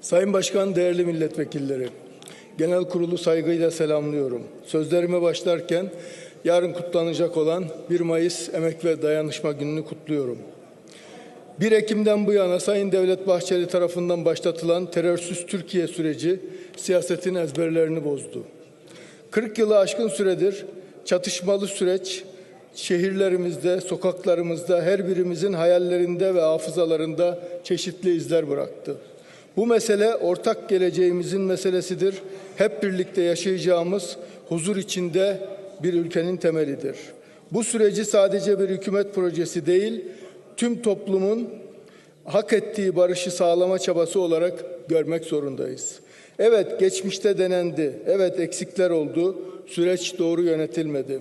Sayın Başkan, değerli milletvekilleri, genel kurulu saygıyla selamlıyorum. Sözlerime başlarken yarın kutlanacak olan 1 Mayıs Emek ve Dayanışma Günü'nü kutluyorum. 1 Ekim'den bu yana Sayın Devlet Bahçeli tarafından başlatılan terörsüz Türkiye süreci siyasetin ezberlerini bozdu. 40 yılı aşkın süredir çatışmalı süreç şehirlerimizde, sokaklarımızda, her birimizin hayallerinde ve hafızalarında çeşitli izler bıraktı. Bu mesele ortak geleceğimizin meselesidir. Hep birlikte yaşayacağımız huzur içinde bir ülkenin temelidir. Bu süreci sadece bir hükümet projesi değil, tüm toplumun hak ettiği barışı sağlama çabası olarak görmek zorundayız. Evet geçmişte denendi. Evet eksikler oldu. Süreç doğru yönetilmedi.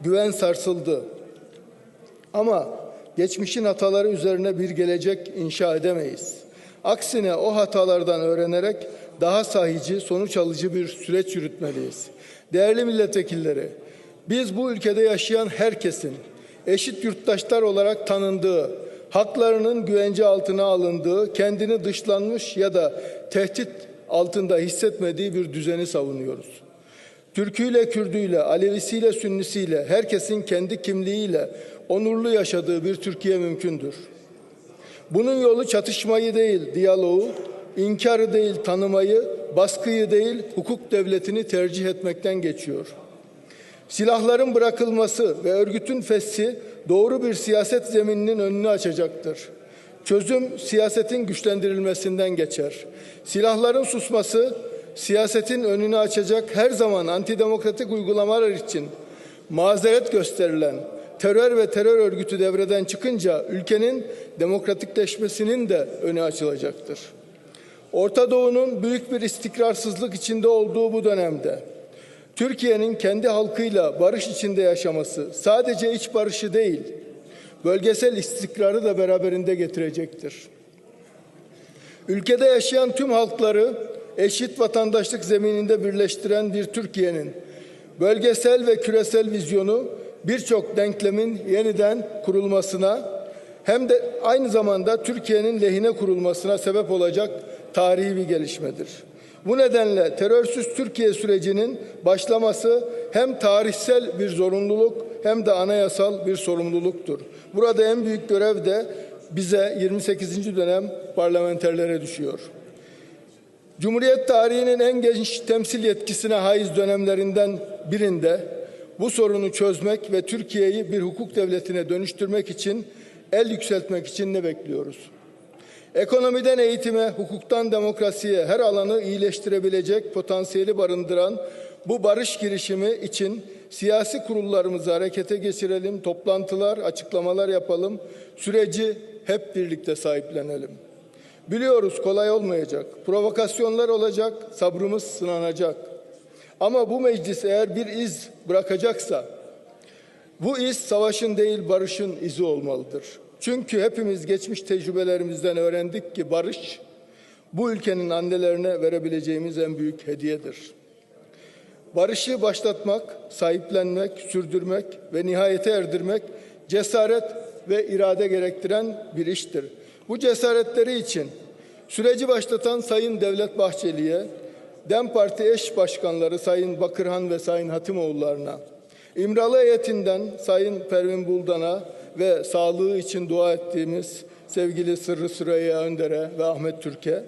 Güven sarsıldı. Ama geçmişin hataları üzerine bir gelecek inşa edemeyiz. Aksine o hatalardan öğrenerek daha sahici, sonuç alıcı bir süreç yürütmeliyiz. Değerli milletvekilleri, biz bu ülkede yaşayan herkesin eşit yurttaşlar olarak tanındığı, haklarının güvence altına alındığı, kendini dışlanmış ya da tehdit altında hissetmediği bir düzeni savunuyoruz. Türküyle, Kürdüyle, Alevisiyle, Sünnisiyle, herkesin kendi kimliğiyle onurlu yaşadığı bir Türkiye mümkündür. Bunun yolu çatışmayı değil, diyaloğu, inkarı değil, tanımayı, baskıyı değil, hukuk devletini tercih etmekten geçiyor. Silahların bırakılması ve örgütün fesli doğru bir siyaset zemininin önünü açacaktır. Çözüm siyasetin güçlendirilmesinden geçer. Silahların susması siyasetin önünü açacak her zaman antidemokratik uygulamalar için mazeret gösterilen terör ve terör örgütü devreden çıkınca ülkenin demokratikleşmesinin de önü açılacaktır. Orta Doğu'nun büyük bir istikrarsızlık içinde olduğu bu dönemde Türkiye'nin kendi halkıyla barış içinde yaşaması sadece iç barışı değil, bölgesel istikrarı da beraberinde getirecektir. Ülkede yaşayan tüm halkları eşit vatandaşlık zemininde birleştiren bir Türkiye'nin bölgesel ve küresel vizyonu birçok denklemin yeniden kurulmasına hem de aynı zamanda Türkiye'nin lehine kurulmasına sebep olacak tarihi bir gelişmedir. Bu nedenle terörsüz Türkiye sürecinin başlaması hem tarihsel bir zorunluluk hem de anayasal bir sorumluluktur. Burada en büyük görev de bize 28. dönem parlamenterlere düşüyor. Cumhuriyet tarihinin en geniş temsil yetkisine haiz dönemlerinden birinde bu sorunu çözmek ve Türkiye'yi bir hukuk devletine dönüştürmek için el yükseltmek için ne bekliyoruz? Ekonomiden eğitime, hukuktan demokrasiye her alanı iyileştirebilecek potansiyeli barındıran bu barış girişimi için siyasi kurullarımızı harekete geçirelim, toplantılar, açıklamalar yapalım, süreci hep birlikte sahiplenelim. Biliyoruz kolay olmayacak, provokasyonlar olacak, sabrımız sınanacak. Ama bu meclis eğer bir iz bırakacaksa, bu iz savaşın değil barışın izi olmalıdır. Çünkü hepimiz geçmiş tecrübelerimizden öğrendik ki barış bu ülkenin annelerine verebileceğimiz en büyük hediyedir. Barışı başlatmak, sahiplenmek, sürdürmek ve nihayete erdirmek cesaret ve irade gerektiren bir iştir. Bu cesaretleri için süreci başlatan Sayın Devlet Bahçeli'ye, DEM Parti eş başkanları Sayın Bakırhan ve Sayın Hatimoğullarına, İmralı heyetinden Sayın Pervin Buldan'a ve sağlığı için dua ettiğimiz sevgili Sırrı Süreyya Önder'e ve Ahmet Türk'e,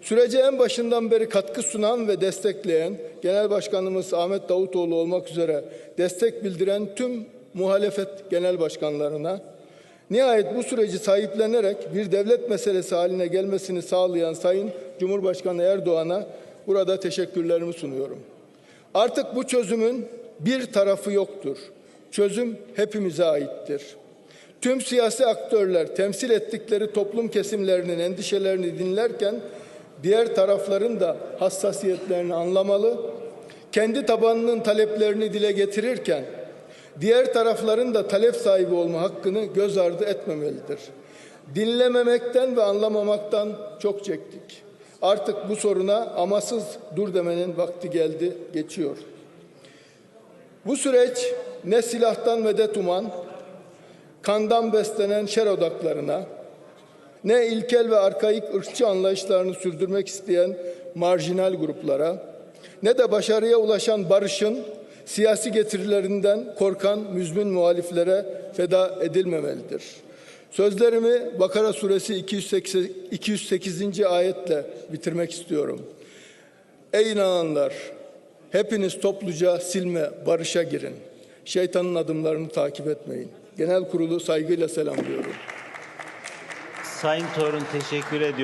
sürece en başından beri katkı sunan ve destekleyen Genel Başkanımız Ahmet Davutoğlu olmak üzere destek bildiren tüm muhalefet genel başkanlarına, nihayet bu süreci sahiplenerek bir devlet meselesi haline gelmesini sağlayan Sayın Cumhurbaşkanı Erdoğan'a burada teşekkürlerimi sunuyorum. Artık bu çözümün bir tarafı yoktur. Çözüm hepimize aittir. Tüm siyasi aktörler temsil ettikleri toplum kesimlerinin endişelerini dinlerken diğer tarafların da hassasiyetlerini anlamalı, kendi tabanının taleplerini dile getirirken diğer tarafların da talep sahibi olma hakkını göz ardı etmemelidir. Dinlememekten ve anlamamaktan çok çektik. Artık bu soruna amasız dur demenin vakti geldi, geçiyor. Bu süreç ne silahtan medet uman, kandan beslenen şer odaklarına, ne ilkel ve arkaik ırkçı anlayışlarını sürdürmek isteyen marjinal gruplara, ne de başarıya ulaşan barışın siyasi getirilerinden korkan müzmin muhaliflere feda edilmemelidir. Sözlerimi Bakara suresi 208, 208. ayetle bitirmek istiyorum. Ey inananlar! Hepiniz topluca silme, barışa girin. Şeytanın adımlarını takip etmeyin. Genel kurulu saygıyla selamlıyorum. Sayın Torun teşekkür ediyorum.